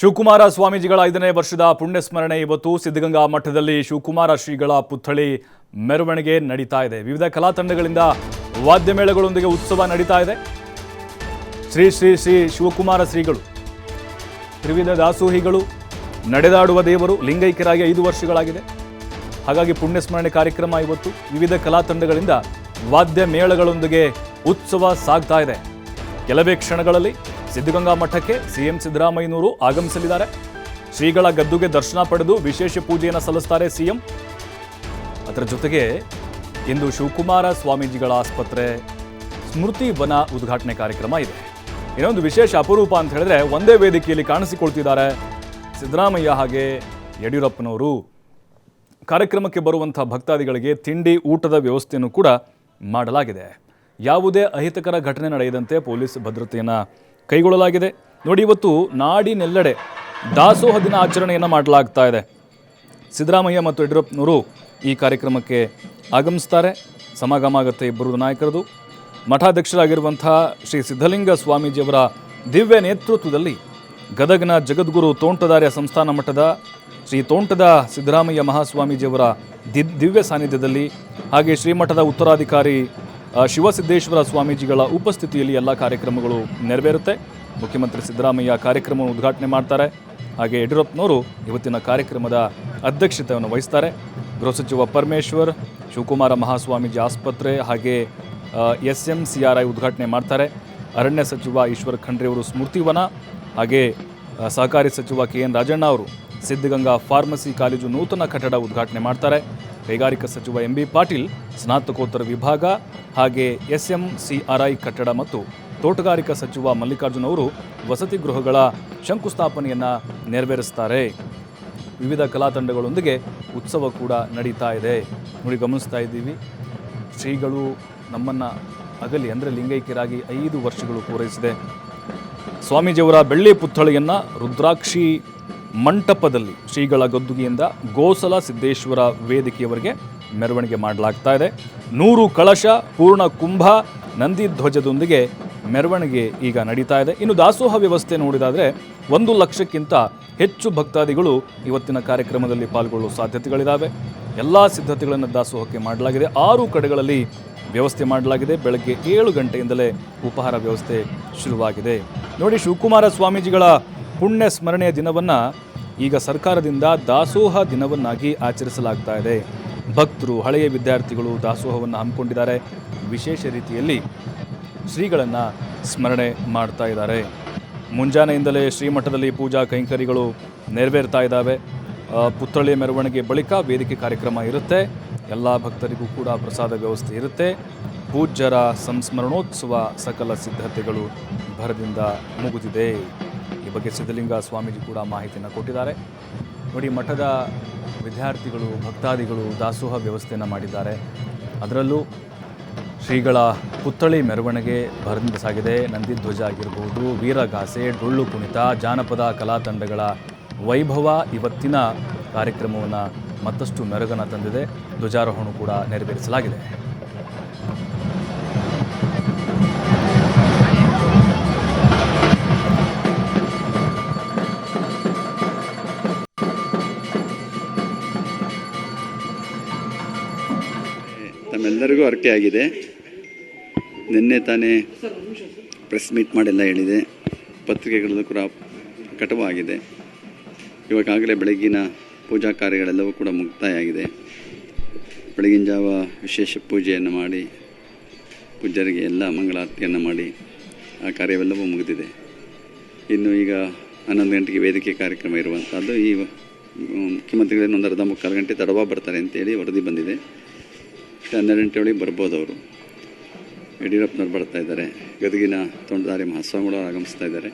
ಶಿವಕುಮಾರ ಸ್ವಾಮೀಜಿಗಳ ಐದನೇ ವರ್ಷದ ಪುಣ್ಯಸ್ಮರಣೆ ಇವತ್ತು ಸಿದ್ಧಗಂಗಾ ಮಠದಲ್ಲಿ ಶಿವಕುಮಾರ ಶ್ರೀಗಳ ಪುತ್ಥಳಿ ಮೆರವಣಿಗೆ ನಡೀತಾ ಇದೆ. ವಿವಿಧ ಕಲಾ ತಂಡಗಳಿಂದ ವಾದ್ಯ ಮೇಳಗಳೊಂದಿಗೆ ಉತ್ಸವ ನಡೀತಾ ಇದೆ. ಶ್ರೀ ಶ್ರೀ ಶ್ರೀ ಶಿವಕುಮಾರ ಶ್ರೀಗಳು, ತ್ರಿವಿಧ ದಾಸೋಹಿಗಳು, ನಡೆದಾಡುವ ದೇವರು ಲಿಂಗೈಕ್ಯರಾಗಿ ಐದು ವರ್ಷಗಳಾಗಿದೆ. ಹಾಗಾಗಿ ಪುಣ್ಯಸ್ಮರಣೆ ಕಾರ್ಯಕ್ರಮ ಇವತ್ತು ವಿವಿಧ ಕಲಾ ತಂಡಗಳಿಂದ ವಾದ್ಯ ಮೇಳಗಳೊಂದಿಗೆ ಉತ್ಸವ ಸಾಗ್ತಾ ಇದೆ. ಕೆಲವೇ ಕ್ಷಣಗಳಲ್ಲಿ ಸಿದ್ಧಗಂಗಾ ಮಠಕ್ಕೆ ಸಿಎಂ ಸಿದ್ದರಾಮಯ್ಯನವರು ಆಗಮಿಸಲಿದ್ದಾರೆ. ಶ್ರೀಗಳ ಗದ್ದುಗೆ ದರ್ಶನ ಪಡೆದು ವಿಶೇಷ ಪೂಜೆಯನ್ನು ಸಲ್ಲಿಸ್ತಾರೆ ಸಿಎಂ. ಅದರ ಜೊತೆಗೆ ಇಂದು ಶಿವಕುಮಾರ ಸ್ವಾಮೀಜಿಗಳ ಆಸ್ಪತ್ರೆ ಸ್ಮೃತಿ ವನ ಉದ್ಘಾಟನೆ ಕಾರ್ಯಕ್ರಮ ಇದೆ. ಇನ್ನೊಂದು ವಿಶೇಷ ಅಪರೂಪ ಅಂತ ಹೇಳಿದ್ರೆ ಒಂದೇ ವೇದಿಕೆಯಲ್ಲಿ ಕಾಣಿಸಿಕೊಳ್ತಿದ್ದಾರೆ ಸಿದ್ದರಾಮಯ್ಯ ಹಾಗೆ ಯಡಿಯೂರಪ್ಪನವರು. ಕಾರ್ಯಕ್ರಮಕ್ಕೆ ಬರುವಂಥ ಭಕ್ತಾದಿಗಳಿಗೆ ತಿಂಡಿ, ಊಟದ ವ್ಯವಸ್ಥೆಯನ್ನು ಕೂಡ ಮಾಡಲಾಗಿದೆ. ಯಾವುದೇ ಅಹಿತಕರ ಘಟನೆ ನಡೆಯದಂತೆ ಪೊಲೀಸ್ ಭದ್ರತೆಯನ್ನು ಕೈಗೊಳ್ಳಲಾಗಿದೆ. ನೋಡಿ ಇವತ್ತು ನಾಡಿನೆಲ್ಲೆಡೆ ದಾಸೋಹ ದಿನ ಆಚರಣೆಯನ್ನು ಮಾಡಲಾಗ್ತಾ ಇದೆ. ಸಿದ್ದರಾಮಯ್ಯ ಮತ್ತು ಯಡಿಯೂರಪ್ಪನವರು ಈ ಕಾರ್ಯಕ್ರಮಕ್ಕೆ ಆಗಮಿಸ್ತಾರೆ. ಸಮಾಗಮ ಆಗುತ್ತೆ ಇಬ್ಬರು ನಾಯಕರದು. ಮಠಾಧ್ಯಕ್ಷರಾಗಿರುವಂಥ ಶ್ರೀ ಸಿದ್ಧಲಿಂಗ ಸ್ವಾಮೀಜಿಯವರ ದಿವ್ಯ ನೇತೃತ್ವದಲ್ಲಿ ಗದಗನ ಜಗದ್ಗುರು ತೋಂಟದಾರ್ಯ ಸಂಸ್ಥಾನ ಮಠದ ಶ್ರೀ ತೋಂಟದ ಸಿದ್ದರಾಮಯ್ಯ ಮಹಾಸ್ವಾಮೀಜಿಯವರ ದಿವ್ಯ ಸಾನ್ನಿಧ್ಯದಲ್ಲಿ ಹಾಗೆ ಶ್ರೀಮಠದ ಉತ್ತರಾಧಿಕಾರಿ ಶಿವಸಿದ್ದೇಶ್ವರ ಸ್ವಾಮೀಜಿಗಳ ಉಪಸ್ಥಿತಿಯಲ್ಲಿ ಎಲ್ಲ ಕಾರ್ಯಕ್ರಮಗಳು ನೆರವೇರುತ್ತೆ. ಮುಖ್ಯಮಂತ್ರಿ ಸಿದ್ದರಾಮಯ್ಯ ಕಾರ್ಯಕ್ರಮವನ್ನು ಉದ್ಘಾಟನೆ ಮಾಡ್ತಾರೆ. ಹಾಗೆ ಯಡಿಯೂರಪ್ಪನವರು ಇವತ್ತಿನ ಕಾರ್ಯಕ್ರಮದ ಅಧ್ಯಕ್ಷತೆಯನ್ನು ವಹಿಸ್ತಾರೆ. ಗೃಹ ಸಚಿವ ಪರಮೇಶ್ವರ್, ಶಿವಕುಮಾರ ಮಹಾಸ್ವಾಮೀಜಿ ಆಸ್ಪತ್ರೆ ಹಾಗೆ S M C R I ಉದ್ಘಾಟನೆ ಮಾಡ್ತಾರೆ. ಅರಣ್ಯ ಸಚಿವ ಈಶ್ವರ್ ಖಂಡ್ರೆಯವರು ಸ್ಮೃತಿವನ, ಹಾಗೆ ಸಹಕಾರಿ ಸಚಿವ ಕೆ ಎನ್ ರಾಜಣ್ಣ ಅವರು ಸಿದ್ಧಗಂಗಾ ಫಾರ್ಮಸಿ ಕಾಲೇಜು ನೂತನ ಕಟ್ಟಡ ಉದ್ಘಾಟನೆ ಮಾಡ್ತಾರೆ. ಕೈಗಾರಿಕಾ ಸಚಿವ ಎಂ ಬಿ ಪಾಟೀಲ್, ಸ್ನಾತಕೋತ್ತರ ವಿಭಾಗ ಹಾಗೆ S M C R I ಕಟ್ಟಡ ಮತ್ತು ತೋಟಗಾರಿಕಾ ಸಚಿವ ಮಲ್ಲಿಕಾರ್ಜುನ್ ಅವರು ವಸತಿ ಗೃಹಗಳ ಶಂಕುಸ್ಥಾಪನೆಯನ್ನು ನೆರವೇರಿಸ್ತಾರೆ ವಿವಿಧ ಕಲಾತಂಡಗಳೊಂದಿಗೆ ಉತ್ಸವ ಕೂಡ ನಡೀತಾ ಇದೆ. ನೋಡಿ, ಗಮನಿಸ್ತಾ ಇದ್ದೀವಿ. ಶ್ರೀಗಳು ನಮ್ಮನ್ನು ಅಗಲಿ ಅಂದರೆ ಲಿಂಗೈಕ್ಯರಾಗಿ ಐದು ವರ್ಷಗಳು ಪೂರೈಸಿದೆ. ಸ್ವಾಮೀಜಿಯವರ ಬೆಳ್ಳಿ ಪುತ್ಥಳಿಯನ್ನು ರುದ್ರಾಕ್ಷಿ ಮಂಟಪದಲ್ಲಿ ಶ್ರೀಗಳ ಗದ್ದುಗೆಯಿಂದ ಗೋಸಲ ಸಿದ್ದೇಶ್ವರ ವೇದಿಕೆಯವರಿಗೆ ಮೆರವಣಿಗೆ ಮಾಡಲಾಗ್ತಾ ಇದೆ. ನೂರು ಕಳಶ, ಪೂರ್ಣ ಕುಂಭ, ನಂದಿ ಧ್ವಜದೊಂದಿಗೆ ಮೆರವಣಿಗೆ ಈಗ ನಡೀತಾ ಇದೆ. ಇನ್ನು ದಾಸೋಹ ವ್ಯವಸ್ಥೆ ನೋಡಿದಾದರೆ ಒಂದು ಲಕ್ಷಕ್ಕಿಂತ ಹೆಚ್ಚು ಭಕ್ತಾದಿಗಳು ಇವತ್ತಿನ ಕಾರ್ಯಕ್ರಮದಲ್ಲಿ ಪಾಲ್ಗೊಳ್ಳುವ ಸಾಧ್ಯತೆಗಳಿದ್ದಾವೆ ಎಲ್ಲ ಸಿದ್ಧತೆಗಳನ್ನು ದಾಸೋಹಕ್ಕೆ ಮಾಡಲಾಗಿದೆ. ಆರು ಕಡೆಗಳಲ್ಲಿ ವ್ಯವಸ್ಥೆ ಮಾಡಲಾಗಿದೆ. ಬೆಳಗ್ಗೆ ಏಳು ಗಂಟೆಯಿಂದಲೇ ಉಪಹಾರ ವ್ಯವಸ್ಥೆ ಶುರುವಾಗಿದೆ. ನೋಡಿ ಶಿವಕುಮಾರ ಸ್ವಾಮೀಜಿಗಳ ಪುಣ್ಯ ಸ್ಮರಣೆಯ ದಿನವನ್ನು ಈಗ ಸರ್ಕಾರದಿಂದ ದಾಸೋಹ ದಿನವನ್ನಾಗಿ ಆಚರಿಸಲಾಗ್ತಾ ಇದೆ. ಭಕ್ತರು, ಹಳೆಯ ವಿದ್ಯಾರ್ಥಿಗಳು ದಾಸೋಹವನ್ನು ಹಮ್ಮಿಕೊಂಡಿದ್ದಾರೆ. ವಿಶೇಷ ರೀತಿಯಲ್ಲಿ ಶ್ರೀಗಳನ್ನು ಸ್ಮರಣೆ ಮಾಡ್ತಾ ಇದ್ದಾರೆ. ಮುಂಜಾನೆಯಿಂದಲೇ ಶ್ರೀಮಠದಲ್ಲಿ ಪೂಜಾ ಕೈಂಕರ್ಯಗಳು ನೆರವೇರ್ತಾ ಇದ್ದಾವೆ. ಪುತ್ಥಳಿ ಮೆರವಣಿಗೆ ಬಳಿಕ ವೇದಿಕೆ ಕಾರ್ಯಕ್ರಮ ಇರುತ್ತೆ. ಎಲ್ಲ ಭಕ್ತರಿಗೂ ಕೂಡ ಪ್ರಸಾದ ವ್ಯವಸ್ಥೆ ಇರುತ್ತೆ. ಪೂಜ್ಯರ ಸಂಸ್ಮರಣೋತ್ಸವ ಸಕಲ ಸಿದ್ಧತೆಗಳು ಭರದಿಂದ ಮುಗಿದಿದೆ. ಈ ಬಗ್ಗೆ ಸಿದ್ಧಲಿಂಗ ಸ್ವಾಮೀಜಿ ಕೂಡ ಮಾಹಿತಿಯನ್ನು ಕೊಟ್ಟಿದ್ದಾರೆ. ನೋಡಿ, ಮಠದ ವಿದ್ಯಾರ್ಥಿಗಳು, ಭಕ್ತಾದಿಗಳು ದಾಸೋಹ ವ್ಯವಸ್ಥೆಯನ್ನು ಮಾಡಿದ್ದಾರೆ. ಅದರಲ್ಲೂ ಶ್ರೀಗಳ ಪುತ್ಥಳಿ ಮೆರವಣಿಗೆ ಭರದಿಂದ ಸಾಗಿದೆ. ನಂದಿಧ್ವಜ ಆಗಿರ್ಬೋದು, ವೀರಗಾಸೆ, ಡೊಳ್ಳು ಕುಣಿತ, ಜಾನಪದ ಕಲಾ ತಂಡಗಳ ವೈಭವ ಇವತ್ತಿನ ಕಾರ್ಯಕ್ರಮವನ್ನು ಮತ್ತಷ್ಟು ಮೆರುಗನ್ನು ತಂದಿದೆ. ಧ್ವಜಾರೋಹಣ ಕೂಡ ನೆರವೇರಿಸಲಾಗಿದೆ. ಅರ್ಕೆ ಆಗಿದೆ. ನಿನ್ನೆ ತಾನೇ ಪ್ರೆಸ್ ಮೀಟ್ ಮಾಡೆಲ್ಲ ಹೇಳಿದೆ. ಪತ್ರಿಕೆಗಳಲ್ಲೂ ಕೂಡ ಕಟುವಾಗಿದೆ. ಇವಾಗಾಗಲೇ ಬೆಳಗಿನ ಪೂಜಾ ಕಾರ್ಯಗಳೆಲ್ಲವೂ ಕೂಡ ಮುಕ್ತಾಯ ಆಗಿದೆ. ಬೆಳಗಿನ ಜಾವ ವಿಶೇಷ ಪೂಜೆಯನ್ನು ಮಾಡಿ ಪೂಜರಿಗೆ ಎಲ್ಲ ಮಂಗಳಾರತಿಯನ್ನು ಮಾಡಿ ಆ ಕಾರ್ಯವೆಲ್ಲವೂ ಮುಗಿದಿದೆ. ಇನ್ನು ಈಗ ಹನ್ನೊಂದು ಗಂಟೆಗೆ ವೇದಿಕೆ ಕಾರ್ಯಕ್ರಮ ಇರುವಂಥದ್ದು ಈ ಮುಖ್ಯಮಂತ್ರಿಗಳೇನು ಒಂದು ಅರ್ಧ ಮುಕ್ಕಾಲು ಗಂಟೆ ತಡವಾಗಿ ಬರ್ತಾರೆ ಅಂತೇಳಿ ವರದಿ ಬಂದಿದೆ. ಹನ್ನೆರಡು ಗಂಟೆ ಒಳಗೆ ಬರ್ಬೋದು ಅವರು. ಯಡಿಯೂರಪ್ಪನವ್ರು ಬರ್ತಾ ಇದ್ದಾರೆ. ಗದಗಿನ ತೋಂಟದಾರಿ ಮಹಾಸ್ವಾಮಿಗಳು ಆಗಮಿಸ್ತಾ ಇದ್ದಾರೆ.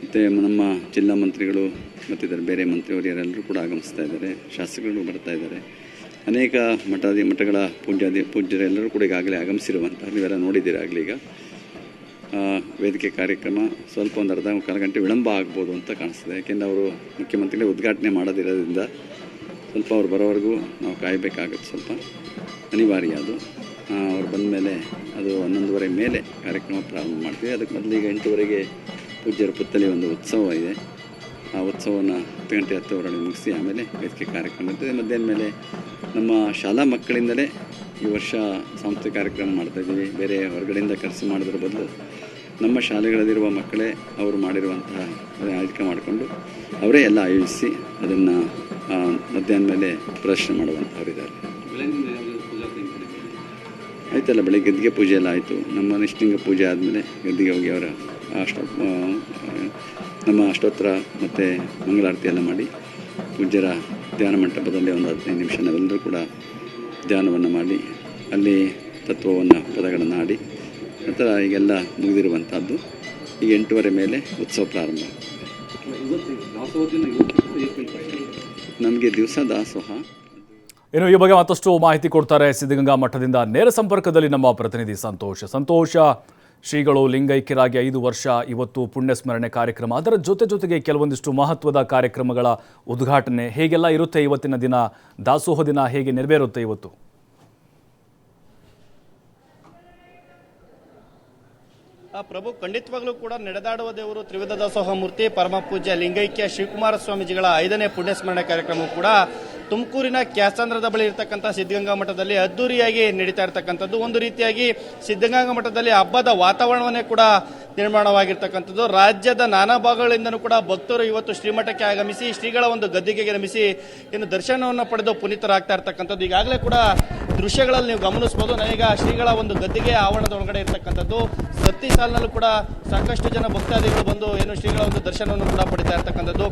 ಮತ್ತು ನಮ್ಮ ಜಿಲ್ಲಾ ಮಂತ್ರಿಗಳು ಮತ್ತಿದ್ದಾರೆ ಬೇರೆ ಮಂತ್ರಿವರಿಯರೆಲ್ಲರೂ ಕೂಡ ಆಗಮಿಸ್ತಾ ಇದ್ದಾರೆ. ಶಾಸಕರು ಬರ್ತಾ ಇದ್ದಾರೆ. ಅನೇಕ ಮಠಾದಿ ಮಠಗಳ ಪೂಜ್ಯಾದಿ ಪೂಜ್ಯರೆಲ್ಲರೂ ಕೂಡ ಈಗಾಗಲೇ ಆಗಮಿಸಿರುವಂತಹ ನೀವೆಲ್ಲ ನೋಡಿದ್ದೀರಿ ಆಗಲಿ ಈಗ. ವೇದಿಕೆ ಕಾರ್ಯಕ್ರಮ ಸ್ವಲ್ಪ ಒಂದು ಅರ್ಧ ಮುಕ್ಕಾಲು ಗಂಟೆ ವಿಳಂಬ ಆಗ್ಬೋದು ಅಂತ ಕಾಣಿಸ್ತದೆ. ಯಾಕೆಂದರೆ ಅವರು ಮುಖ್ಯಮಂತ್ರಿಗಳೇ ಉದ್ಘಾಟನೆ ಮಾಡೋದಿರೋದ್ರಿಂದ ಸ್ವಲ್ಪ ಅವ್ರು ಬರೋವರೆಗೂ ನಾವು ಕಾಯಬೇಕಾಗುತ್ತೆ ಸ್ವಲ್ಪ. ಅನಿವಾರ್ಯ ಅದು. ಅವ್ರು ಬಂದ ಮೇಲೆ ಅದು ಹನ್ನೊಂದುವರೆ ಮೇಲೆ ಕಾರ್ಯಕ್ರಮ ಪ್ರಾರಂಭ ಮಾಡ್ತೀವಿ. ಅದಕ್ಕೆ ಮೊದಲು ಈಗ ಎಂಟುವರೆಗೆ ಪೂಜ್ಯರ ಪುತ್ತಲಿ ಒಂದು ಉತ್ಸವ ಇದೆ. ಆ ಉತ್ಸವವನ್ನು ಹತ್ತು ಗಂಟೆ ಹತ್ತುವರೆಗೆ ಮುಗಿಸಿ ಆಮೇಲೆ ವೇದಿಕೆ ಕಾರ್ಯಕ್ರಮ ಇರ್ತದೆ. ಮಧ್ಯಾಹ್ನ ಮೇಲೆ ನಮ್ಮ ಶಾಲಾ ಮಕ್ಕಳಿಂದಲೇ ಈ ವರ್ಷ ಸಾಂಸ್ಕೃತಿಕ ಕಾರ್ಯಕ್ರಮ ಮಾಡ್ತಾ ಇದ್ದೀವಿ. ಬೇರೆ ಹೊರಗಡೆಯಿಂದ ಕರೆಸಿ ಮಾಡೋದ್ರ ಬದಲು ನಮ್ಮ ಶಾಲೆಗಳಲ್ಲಿರುವ ಮಕ್ಕಳೇ ಅವರು ಮಾಡಿರುವಂತಹ ಆಯ್ಕೆ ಮಾಡಿಕೊಂಡು ಅವರೇ ಎಲ್ಲ ಆಯೋಜಿಸಿ ಅದನ್ನು ಮಧ್ಯಾಹ್ನ ಮೇಲೆ ಪ್ರದರ್ಶನ ಮಾಡುವಂಥವರಿದ್ದಾರೆ ಆಯ್ತಲ್ಲ, ಬೆಳಗ್ಗೆ ಗದ್ದಿಗೆ ಪೂಜೆ ಎಲ್ಲ ಆಯಿತು. ನಮ್ಮ ನಿಷ್ಠಿಂಗ ಪೂಜೆ ಆದಮೇಲೆ ಗದ್ದಿಗೆ ಹೋಗಿ ಅವರ ಅಷ್ಟ ನಮ್ಮ ಅಷ್ಟೋತ್ತರ ಮತ್ತು ಮಂಗಳಾರತಿ ಎಲ್ಲ ಮಾಡಿ ಪೂಜ್ಯರ ಧ್ಯಾನ ಮಂಟಪದಲ್ಲಿ ಒಂದು ಹದಿನೈದು ನಿಮಿಷ ನಾವೆಲ್ಲರೂ ಕೂಡ ಧ್ಯಾನವನ್ನು ಮಾಡಿ ಅಲ್ಲಿ ತತ್ವವನ್ನು, ಪದಗಳನ್ನು ಆಡಿ ನಂತರ ಈಗೆಲ್ಲ ಮುಗಿದಿರುವಂಥದ್ದು. ಈಗ ಎಂಟೂವರೆ ಮೇಲೆ ಉತ್ಸವ ಪ್ರಾರಂಭ. ನಮಗೆ ದಿವಸ ದಾಸೋಹ. ಇನ್ನು ಈ ಬಗ್ಗೆ ಮತ್ತಷ್ಟು ಮಾಹಿತಿ ಕೊಡ್ತಾರೆ ಸಿದ್ಧಗಂಗಾ ಮಠದಿಂದ ನೇರ ಸಂಪರ್ಕದಲ್ಲಿ ನಮ್ಮ ಪ್ರತಿನಿಧಿ ಸಂತೋಷ. ಸಂತೋಷ, ಶ್ರೀಗಳು ಲಿಂಗೈಕ್ಯರಾಗಿ ಐದು ವರ್ಷ ಇವತ್ತು ಪುಣ್ಯ ಸ್ಮರಣೆ ಕಾರ್ಯಕ್ರಮ. ಅದರ ಜೊತೆ ಜೊತೆಗೆ ಕೆಲವೊಂದಿಷ್ಟು ಮಹತ್ವದ ಕಾರ್ಯಕ್ರಮಗಳ ಉದ್ಘಾಟನೆ ಹೇಗೆಲ್ಲ ಇರುತ್ತೆ ಇವತ್ತಿನ ದಿನ, ದಾಸೋಹ ದಿನ ಹೇಗೆ ನೆರವೇರುತ್ತೆ ಇವತ್ತು? ಪ್ರಭು ಖಂಡಿತವಾಗ್ಲೂ ಕೂಡ ನಡೆದಾಡುವ ದೇವರು ತ್ರಿವಿಧ ದಾಸೋಹ ಮೂರ್ತಿ ಪರಮ ಪೂಜ್ಯ ಲಿಂಗೈಕ್ಯ ಶಿವಕುಮಾರ ಸ್ವಾಮೀಜಿಗಳ ಐದನೇ ಪುಣ್ಯಸ್ಮರಣೆ ಕಾರ್ಯಕ್ರಮ ಕೂಡ ತುಮಕೂರಿನ ಕ್ಯಾಸಂದ್ರದ ಬಳಿ ಇರತಕ್ಕಂಥ ಸಿದ್ಧಗಂಗಾ ಮಠದಲ್ಲಿ ಅದ್ದೂರಿಯಾಗಿ ನಡೀತಾ ಇರತಕ್ಕಂಥದ್ದು. ಒಂದು ರೀತಿಯಾಗಿ ಸಿದ್ಧಗಂಗಾ ಮಠದಲ್ಲಿ ಹಬ್ಬದ ವಾತಾವರಣವನ್ನೇ ಕೂಡ ನಿರ್ಮಾಣವಾಗಿರ್ತಕ್ಕಂಥದ್ದು. ರಾಜ್ಯದ ನಾನಾ ಭಾಗಗಳಿಂದನೂ ಕೂಡ ಭಕ್ತರು ಇವತ್ತು ಶ್ರೀಮಠಕ್ಕೆ ಆಗಮಿಸಿ, ಶ್ರೀಗಳ ಒಂದು ಗದ್ದಿಗೆ ಆಗಮಿಸಿ ಇನ್ನು ದರ್ಶನವನ್ನು ಪಡೆದು ಪುನೀತರಾಗ್ತಾ ಇರ್ತಕ್ಕಂಥದ್ದು. ಈಗಾಗಲೇ ಕೂಡ ದೃಶ್ಯಗಳಲ್ಲಿ ನೀವು ಗಮನಿಸಬಹುದು. ನಾವೀಗ ಶ್ರೀಗಳ ಒಂದು ಗದ್ದಿಗೆ ಆವರಣದ ಒಳಗಡೆ ಇರ್ತಕ್ಕಂಥದ್ದು. ಸತ್ತಿ ಸಾಲಿನಲ್ಲೂ ಕೂಡ ಸಾಕಷ್ಟು ಜನ ಭಕ್ತಾದಿಗಳು ಬಂದು ಏನು ಶ್ರೀಗಳ ಒಂದು ದರ್ಶನವನ್ನು ಕೂಡ ಪಡಿತಾ ಇರ್ತಕ್ಕಂಥದ್ದು.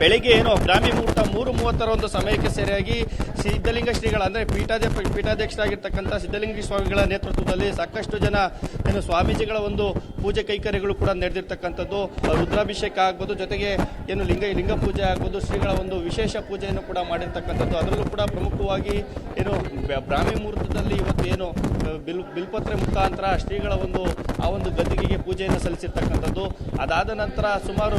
ಬೆಳಿಗ್ಗೆ ಏನು ಬ್ರಾಹ್ಮಿ ಮುಹೂರ್ತ ಮೂರು ಮೂವತ್ತರ ಒಂದು ಸಮಯಕ್ಕೆ ಸರಿಯಾಗಿ ಸಿದ್ಧಲಿಂಗ ಶ್ರೀಗಳ ಅಂದರೆ ಪೀಠಾಧ್ಯ ಪೀಠಾಧ್ಯಕ್ಷರಾಗಿರ್ತಕ್ಕಂಥ ಸಿದ್ಧಲಿಂಗ ಸ್ವಾಮಿಗಳ ನೇತೃತ್ವದಲ್ಲಿ ಸಾಕಷ್ಟು ಜನ ಏನು ಸ್ವಾಮೀಜಿಗಳ ಒಂದು ಪೂಜೆ ಕೈಕರ್ಯಗಳು ಕೂಡ ನಡೆದಿರ್ತಕ್ಕಂಥದ್ದು ರುದ್ರಾಭಿಷೇಕ ಆಗ್ಬೋದು, ಜೊತೆಗೆ ಏನು ಲಿಂಗ ಲಿಂಗ ಪೂಜೆ ಆಗ್ಬೋದು, ಶ್ರೀಗಳ ಒಂದು ವಿಶೇಷ ಪೂಜೆಯನ್ನು ಕೂಡ ಮಾಡಿರ್ತಕ್ಕಂಥದ್ದು. ಅದರಲ್ಲೂ ಕೂಡ ಪ್ರಮುಖವಾಗಿ ಏನು ಬ್ರಾಹ್ಮಿ ಮುಹೂರ್ತದಲ್ಲಿ ಇವತ್ತು ಏನು ಬಿಲ್, ಬಿಲ್ಪತ್ರೆ ಮುಖಾಂತರ ಶ್ರೀಗಳ ಒಂದು, ಆ ಒಂದು ಗದ್ದಿಗೆಗೆ ಪೂಜೆಯನ್ನು ಸಲ್ಲಿಸಿರ್ತಕ್ಕಂಥದ್ದು. ಅದಾದ ನಂತರ ಸುಮಾರು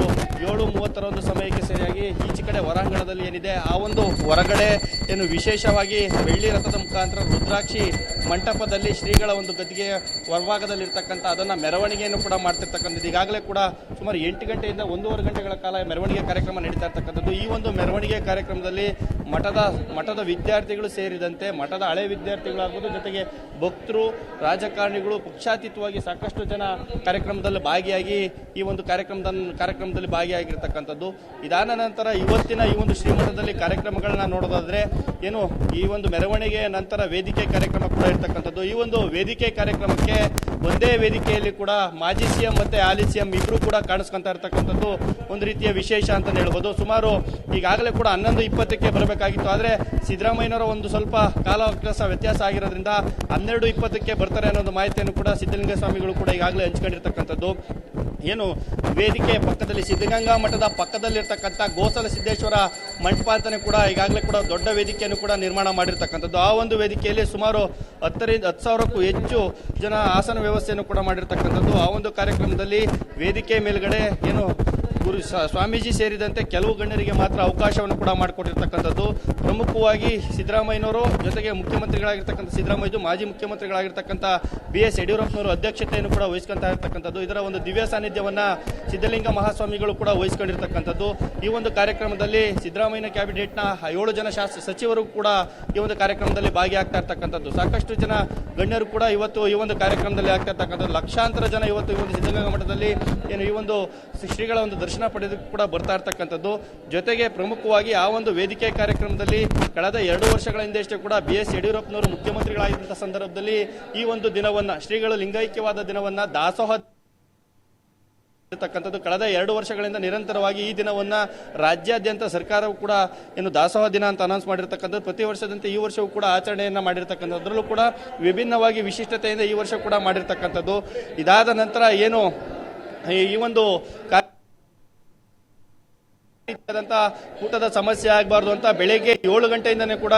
ಏಳು ಮೂವತ್ತರ ಒಂದು ಸಮಯಕ್ಕೆ ಸರಿಯಾಗಿ ಈಚೆ ಕಡೆ ಹೊರಾಂಗಣದಲ್ಲಿ ಏನಿದೆ, ಆ ಒಂದು ಹೊರಗಡೆ ಏನು ವಿಶೇಷವಾಗಿ ಬೆಳ್ಳಿ ರಥದ ಮುಖಾಂತರ ರುದ್ರಾಕ್ಷಿ ಮಂಟಪದಲ್ಲಿ ಶ್ರೀಗಳ ಒಂದು ಗದ್ದಿಗೆ ಹೊರಭಾಗದಲ್ಲಿ ಇರ್ತಕ್ಕಂಥ ಅದನ್ನ ಮೆರವಣಿಗೆಯನ್ನು ಕೂಡ ಮಾಡ್ತಿರ್ತಕ್ಕಂಥದ್ದು. ಈಗಾಗಲೇ ಕೂಡ ಸುಮಾರು ಎಂಟು ಗಂಟೆಯಿಂದ ಒಂದೂವರೆ ಗಂಟೆಗಳ ಕಾಲ ಮೆರವಣಿಗೆ ಕಾರ್ಯಕ್ರಮ ನಡೀತಾ ಇರ್ತಕ್ಕಂಥದ್ದು. ಈ ಒಂದು ಮೆರವಣಿಗೆ ಕಾರ್ಯಕ್ರಮದಲ್ಲಿ ಮಠದ ಮಠದ ವಿದ್ಯಾರ್ಥಿಗಳು ಸೇರಿದಂತೆ ಮಠದ ಹಳೆ ವಿದ್ಯಾರ್ಥಿಗಳಾಗ್ಬೋದು, ಜೊತೆಗೆ ಭಕ್ತರು, ರಾಜಕಾರಣಿಗಳು, ಪಕ್ಷಾತೀತವಾಗಿ ಸಾಕಷ್ಟು ಜನ ಕಾರ್ಯಕ್ರಮದಲ್ಲಿ ಭಾಗಿಯಾಗಿ ಈ ಒಂದು ಕಾರ್ಯಕ್ರಮದ ಕಾರ್ಯಕ್ರಮದಲ್ಲಿ ಭಾಗಿಯಾಗಿರ್ತಕ್ಕಂಥದ್ದು. ಇದಾದ ನಂತರ ಇವತ್ತಿನ ಈ ಒಂದು ಶ್ರೀಮಠದಲ್ಲಿ ಕಾರ್ಯಕ್ರಮಗಳನ್ನ ನೋಡೋದಾದ್ರೆ, ಏನು ಈ ಒಂದು ಮೆರವಣಿಗೆಯ ನಂತರ ವೇದಿಕೆ ಕಾರ್ಯಕ್ರಮ ಕೂಡ ಇರ್ತಕ್ಕಂಥದ್ದು ಈ ಒಂದು ವೇದಿಕೆ ಕಾರ್ಯಕ್ರಮಕ್ಕೆ ಒಂದೇ ವೇದಿಕೆಯಲ್ಲಿ ಕೂಡ ಮಾಜಿ ಸಿಎಂ ಮತ್ತೆ ಹಾಲಿ ಸಿಎಂ ಇಬ್ರು ಕೂಡ ಕಾಣಿಸ್ಕೊಂತ ಇರ್ತಕ್ಕಂಥದ್ದು ಒಂದು ರೀತಿಯ ವಿಶೇಷ ಅಂತ ಹೇಳ್ಬೋದು. ಸುಮಾರು ಈಗಾಗಲೇ ಕೂಡ ಹನ್ನೊಂದು ಇಪ್ಪತ್ತಕ್ಕೆ ಬರಬೇಕಾಗಿತ್ತು. ಆದ್ರೆ ಸಿದ್ದರಾಮಯ್ಯನವರ ಒಂದು ಸ್ವಲ್ಪ ಕಾಲಾವಕಾಶ ವ್ಯತ್ಯಾಸ ಆಗಿರೋದ್ರಿಂದ ಹನ್ನೆರಡು ಇಪ್ಪತ್ತಕ್ಕೆ ಬರ್ತಾರೆ ಅನ್ನೋ ಒಂದು ಮಾಹಿತಿಯನ್ನು ಕೂಡ ಸಿದ್ದಲಿಂಗ ಸ್ವಾಮಿಗಳು ಕೂಡ ಈಗಾಗಲೇ ಹಂಚ್ಕೊಂಡಿರ್ತಕ್ಕಂಥದ್ದು. ಏನು ವೇದಿಕೆಯ ಪಕ್ಕದಲ್ಲಿ ಸಿದ್ಧಗಂಗಾ ಮಠದ ಪಕ್ಕದಲ್ಲಿರ್ತಕ್ಕಂಥ ಗೋಸಲ ಸಿದ್ದೇಶ್ವರ ಮಂಟಪ ಅಂತಲೇ ಕೂಡ ಈಗಾಗಲೇ ಕೂಡ ದೊಡ್ಡ ವೇದಿಕೆಯನ್ನು ಕೂಡ ನಿರ್ಮಾಣ ಮಾಡಿರ್ತಕ್ಕಂಥದ್ದು. ಆ ಒಂದು ವೇದಿಕೆಯಲ್ಲಿ ಸುಮಾರು ಹತ್ತರಿಂದ ಹತ್ತು ಸಾವಿರಕ್ಕೂ ಹೆಚ್ಚು ಜನ ಆಸನ ವ್ಯವಸ್ಥೆಯನ್ನು ಕೂಡ ಮಾಡಿರ್ತಕ್ಕಂಥದ್ದು. ಆ ಒಂದು ಕಾರ್ಯಕ್ರಮದಲ್ಲಿ ವೇದಿಕೆ ಮೇಲ್ಗಡೆ ಏನು ಗುರು ಸ್ವಾಮೀಜಿ ಸೇರಿದಂತೆ ಕೆಲವು ಗಣ್ಯರಿಗೆ ಮಾತ್ರ ಅವಕಾಶವನ್ನು ಕೂಡ ಮಾಡಿಕೊಟ್ಟಿರ್ತಕ್ಕಂಥದ್ದು. ಪ್ರಮುಖವಾಗಿ ಸಿದ್ದರಾಮಯ್ಯನವರು, ಜೊತೆಗೆ ಮುಖ್ಯಮಂತ್ರಿಗಳಾಗಿರ್ತಕ್ಕಂಥ ಸಿದ್ದರಾಮಯ್ಯ ಮಾಜಿ ಮುಖ್ಯಮಂತ್ರಿಗಳಾಗಿರ್ತಕ್ಕಂಥ ಬಿ ಎಸ್ ಯಡಿಯೂರಪ್ಪನವರು ಅಧ್ಯಕ್ಷತೆಯನ್ನು ಕೂಡ ವಹಿಸ್ಕೊಂತ ಇರತಕ್ಕಂಥದ್ದು. ಇದರ ಒಂದು ದಿವ್ಯ ಸಾನ್ನಿಧ್ಯವನ್ನು ಸಿದ್ದಲಿಂಗ ಮಹಾಸ್ವಾಮಿಗಳು ಕೂಡ ವಹಿಸ್ಕೊಂಡಿರ್ತಕ್ಕಂಥದ್ದು. ಈ ಒಂದು ಕಾರ್ಯಕ್ರಮದಲ್ಲಿ ಸಿದ್ದರಾಮಯ್ಯನ ಕ್ಯಾಬಿನೆಟ್ನ ಏಳು ಜನ ಶಾಸ, ಸಚಿವರು ಕೂಡ ಈ ಒಂದು ಕಾರ್ಯಕ್ರಮದಲ್ಲಿ ಭಾಗಿಯಾಗ್ತಾ ಇರ್ತಕ್ಕಂಥದ್ದು. ಸಾಕಷ್ಟು ಜನ ಗಣ್ಯರು ಕೂಡ ಇವತ್ತು ಈ ಒಂದು ಕಾರ್ಯಕ್ರಮದಲ್ಲಿ ಆಗ್ತಾ ಇರ್ತಕ್ಕಂಥದ್ದು. ಲಕ್ಷಾಂತರ ಜನ ಇವತ್ತು ಈ ಒಂದು ಸಿದ್ಧಗಂಗಾ ಮಠದಲ್ಲಿ ಏನು ಈ ಒಂದು ಶ್ರೀಗಳ ಒಂದು ದರ್ಶನ ಪಡೆಯೋದಕ್ಕೆ ಕೂಡ ಬರ್ತಾ ಇರ್ತಕ್ಕಂಥದ್ದು. ಜೊತೆಗೆ ಪ್ರಮುಖವಾಗಿ ಆ ಒಂದು ವೇದಿಕೆ ಕಾರ್ಯಕ್ರಮದಲ್ಲಿ ಕಳೆದ ಎರಡು ವರ್ಷಗಳ ಹಿಂದೆಷ್ಟೇ ಕೂಡ ಬಿ ಎಸ್ ಯಡಿಯೂರಪ್ಪನವರು ಮುಖ್ಯಮಂತ್ರಿಗಳಾಗಿದ್ದಂಥ ಸಂದರ್ಭದಲ್ಲಿ ಈ ಒಂದು ದಿನವನ್ನ, ಶ್ರೀಗಳು ಲಿಂಗೈಕ್ಯವಾದ ದಿನವನ್ನ, ದಾಸೋಹ ಇರತಕ್ಕಂಥದ್ದು ಕಳೆದ ಎರಡು ವರ್ಷಗಳಿಂದ ನಿರಂತರವಾಗಿ ಈ ದಿನವನ್ನು ರಾಜ್ಯಾದ್ಯಂತ ಸರ್ಕಾರವು ಕೂಡ ಏನು ದಾಸೋಹ ದಿನ ಅಂತ ಅನೌನ್ಸ್ ಮಾಡಿರ್ತಕ್ಕಂಥದ್ದು. ಪ್ರತಿ ವರ್ಷದಂತೆ ಈ ವರ್ಷವೂ ಕೂಡ ಆಚರಣೆಯನ್ನು ಮಾಡಿರ್ತಕ್ಕಂಥದ್ದು ಅದರಲ್ಲೂ ಕೂಡ ವಿಭಿನ್ನವಾಗಿ ವಿಶಿಷ್ಟತೆಯಿಂದ ಈ ವರ್ಷ ಕೂಡ ಮಾಡಿರ್ತಕ್ಕಂಥದ್ದು. ಇದಾದ ನಂತರ ಏನು ಈ- ಒಂದು it ಊಟದ ಸಮಸ್ಯೆ ಆಗಬಾರ್ದು ಅಂತ ಬೆಳಗ್ಗೆ ಏಳು ಗಂಟೆಯಿಂದನೇ ಕೂಡ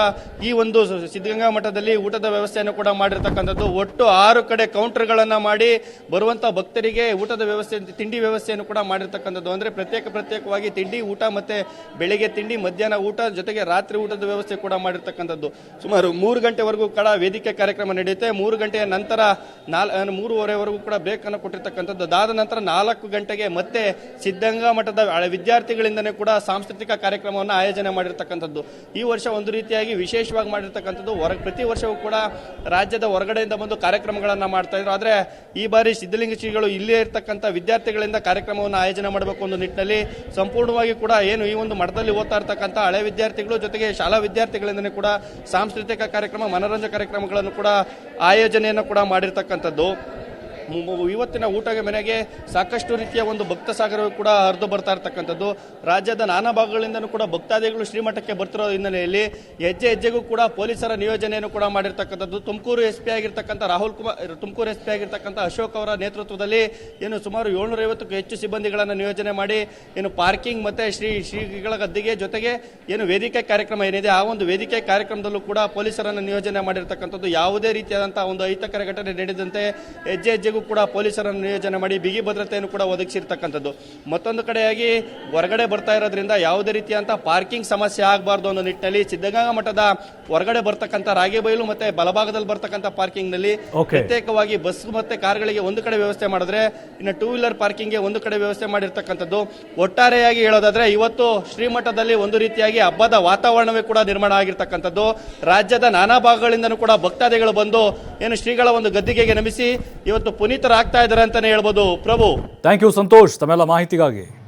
ಈ ಒಂದು ಸಿದ್ಧಗಂಗಾ ಮಠದಲ್ಲಿ ಊಟದ ವ್ಯವಸ್ಥೆಯನ್ನು ಕೂಡ ಮಾಡಿರ್ತಕ್ಕಂಥದ್ದು. ಒಟ್ಟು ಆರು ಕಡೆ ಕೌಂಟರ್ಗಳನ್ನು ಮಾಡಿ ಬರುವಂತ ಭಕ್ತರಿಗೆ ಊಟದ ವ್ಯವಸ್ಥೆ, ತಿಂಡಿ ವ್ಯವಸ್ಥೆಯನ್ನು ಕೂಡ ಮಾಡಿರ್ತಕ್ಕಂಥದ್ದು. ಅಂದ್ರೆ ಪ್ರತ್ಯೇಕ ಪ್ರತ್ಯೇಕವಾಗಿ ತಿಂಡಿ, ಊಟ ಮತ್ತೆ ಬೆಳಗ್ಗೆ ತಿಂಡಿ, ಮಧ್ಯಾಹ್ನ ಊಟ, ಜೊತೆಗೆ ರಾತ್ರಿ ಊಟದ ವ್ಯವಸ್ಥೆ ಕೂಡ ಮಾಡಿರ್ತಕ್ಕಂಥದ್ದು. ಸುಮಾರು ಮೂರು ಗಂಟೆವರೆಗೂ ಕೂಡ ವೇದಿಕೆ ಕಾರ್ಯಕ್ರಮ ನಡೆಯುತ್ತೆ. ಮೂರು ಗಂಟೆಯ ನಂತರ ನಾಲ್ ಮೂರುವರೆವರೆಗೂ ಕೂಡ ಬೇಕನ್ನು ಕೊಟ್ಟಿರ್ತಕ್ಕಂಥದ್ದು. ಅದಾದ ನಂತರ ನಾಲ್ಕು ಗಂಟೆಗೆ ಮತ್ತೆ ಸಿದ್ಧಗಂಗಾ ಮಠದ ವಿದ್ಯಾರ್ಥಿಗಳಿಂದನೇ ಕೂಡ ಸಾಂಸ್ಕೃತಿಕ ಕಾರ್ಯಕ್ರಮವನ್ನು ಆಯೋಜನೆ ಮಾಡಿರ್ತಕ್ಕಂಥದ್ದು. ಈ ವರ್ಷ ಒಂದು ರೀತಿಯಾಗಿ ವಿಶೇಷವಾಗಿ ಮಾಡಿರ್ತಕ್ಕಂಥದ್ದು, ಹೊರ, ಪ್ರತಿ ವರ್ಷವೂ ಕೂಡ ರಾಜ್ಯದ ಹೊರಗಡೆಯಿಂದ ಬಂದು ಕಾರ್ಯಕ್ರಮಗಳನ್ನು ಮಾಡ್ತಾ ಇದ್ರು. ಆದರೆ ಈ ಬಾರಿ ಸಿದ್ಧಲಿಂಗ ಶ್ರೀಗಳು ಇಲ್ಲೇ ಇರ್ತಕ್ಕಂಥ ವಿದ್ಯಾರ್ಥಿಗಳಿಂದ ಕಾರ್ಯಕ್ರಮವನ್ನು ಆಯೋಜನೆ ಮಾಡಬೇಕು ಒಂದು ನಿಟ್ಟಿನಲ್ಲಿ ಸಂಪೂರ್ಣವಾಗಿ ಕೂಡ ಏನು ಈ ಒಂದು ಮಠದಲ್ಲಿ ಓದ್ತಾ ಇರ್ತಕ್ಕಂಥ ಹಳೆ ವಿದ್ಯಾರ್ಥಿಗಳು ಜೊತೆಗೆ ಶಾಲಾ ವಿದ್ಯಾರ್ಥಿಗಳಿಂದನೇ ಕೂಡ ಸಾಂಸ್ಕೃತಿಕ ಕಾರ್ಯಕ್ರಮ, ಮನೋರಂಜನಾ ಕಾರ್ಯಕ್ರಮಗಳನ್ನು ಕೂಡ ಆಯೋಜನೆಯನ್ನು ಕೂಡ ಮಾಡಿರ್ತಕ್ಕಂಥದ್ದು. ಇವತ್ತಿನ ಊಟದ ಮನೆಗೆ ಸಾಕಷ್ಟು ರೀತಿಯ ಒಂದು ಭಕ್ತ ಸಾಗರವು ಕೂಡ ಹರಿದು ಬರ್ತಾ ಇರ್ತಕ್ಕಂಥದ್ದು. ರಾಜ್ಯದ ನಾನಾ ಭಾಗಗಳಿಂದನೂ ಕೂಡ ಭಕ್ತಾದಿಗಳು ಶ್ರೀಮಠಕ್ಕೆ ಬರ್ತಿರೋ ಹಿನ್ನೆಲೆಯಲ್ಲಿ ಹೆಜ್ಜೆ ಹೆಜ್ಜೆಗೂ ಕೂಡ ಪೊಲೀಸರ ನಿಯೋಜನೆಯನ್ನು ಕೂಡ ಮಾಡಿರ್ತಕ್ಕಂಥದ್ದು. ತುಮಕೂರು ಎಸ್ ಪಿ ಆಗಿರ್ತಕ್ಕಂಥ ರಾಹುಲ್ ಕುಮಾರ್ ತುಮಕೂರು ಎಸ್ ಪಿ ಆಗಿರ್ತಕ್ಕಂಥ ಅಶೋಕ್ ಅವರ ನೇತೃತ್ವದಲ್ಲಿ ಏನು ಸುಮಾರು ಏಳ್ನೂರ ಐವತ್ತಕ್ಕೂ ಹೆಚ್ಚು ಸಿಬ್ಬಂದಿಗಳನ್ನು ನಿಯೋಜನೆ ಮಾಡಿ ಏನು ಪಾರ್ಕಿಂಗ್ ಮತ್ತೆ ಶ್ರೀ ಶ್ರೀಗಳ ಗದ್ದಿಗೆ ಜೊತೆಗೆ ಏನು ವೇದಿಕೆ ಕಾರ್ಯಕ್ರಮ ಏನಿದೆ, ಆ ಒಂದು ವೇದಿಕೆ ಕಾರ್ಯಕ್ರಮದಲ್ಲೂ ಕೂಡ ಪೊಲೀಸರನ್ನು ನಿಯೋಜನೆ ಮಾಡಿರ್ತಕ್ಕಂಥದ್ದು. ಯಾವುದೇ ರೀತಿಯಾದಂಥ ಒಂದು ಅಹಿತಕರ ಘಟನೆ ನಡೆದಂತೆ ಹೆಜ್ಜೆ ಕೂಡ ಪೊಲೀಸರನ್ನು ನಿಯೋಜನೆ ಮಾಡಿ ಬಿಗಿ ಭದ್ರತೆಯನ್ನು ಕೂಡ ಒದಗಿಸಿರ್ತಕ್ಕಂಥದ್ದು. ಮತ್ತೊಂದು ಕಡೆಯಾಗಿ ಹೊರಗಡೆ ಬರ್ತಾ ಇರೋದ್ರಿಂದ ಯಾವುದೇ ರೀತಿಯಂಥ ಪಾರ್ಕಿಂಗ್ ಸಮಸ್ಯೆ ಆಗಬಾರ್ದು ಅನ್ನೋ ನಿಟ್ಟಿನಲ್ಲಿ ಸಿದ್ಧಗಂಗಾ ಮಠದ ಹೊರಗಡೆ ಬರ್ತಕ್ಕಂಥ ರಾಗೇಬೈಲು ಮತ್ತೆ ಬಲಭಾಗದಲ್ಲಿ ಬರ್ತಕ್ಕಂಥ ಪಾರ್ಕಿಂಗ್ನಲ್ಲಿ ಪ್ರತ್ಯೇಕವಾಗಿ ಬಸ್ ಮತ್ತೆ ಕಾರ್ಗಳಿಗೆ ಒಂದು ಕಡೆ ವ್ಯವಸ್ಥೆ ಮಾಡಿದ್ರೆ ಇನ್ನು ಟೂ ವೀಲರ್ ಪಾರ್ಕಿಂಗ್ಗೆ ಒಂದು ಕಡೆ ವ್ಯವಸ್ಥೆ ಮಾಡಿರ್ತಕ್ಕಂಥದ್ದು. ಒಟ್ಟಾರೆಯಾಗಿ ಹೇಳೋದಾದ್ರೆ ಇವತ್ತು ಶ್ರೀಮಠದಲ್ಲಿ ಒಂದು ರೀತಿಯಾಗಿ ಹಬ್ಬದ ವಾತಾವರಣವೇ ಕೂಡ ನಿರ್ಮಾಣ ಆಗಿರ್ತಕ್ಕಂಥದ್ದು. ರಾಜ್ಯದ ನಾನಾ ಭಾಗಗಳಿಂದನೂ ಕೂಡ ಭಕ್ತಾದಿಗಳು ಬಂದು ಏನು ಶ್ರೀಗಳ ಒಂದು ಗದ್ದಿಗೆಗೆ ನಮಿಸಿ ಇವತ್ತು ಪುನೀತರಾಗ್ತಾ ಇದ್ದಾರೆ ಅಂತಾನೆ ಹೇಳ್ಬೋದು. ಪ್ರಭು. ಥ್ಯಾಂಕ್ ಯು ಸಂತೋಷ್ ತಮ್ಮೆಲ್ಲ ಮಾಹಿತಿಗಾಗಿ.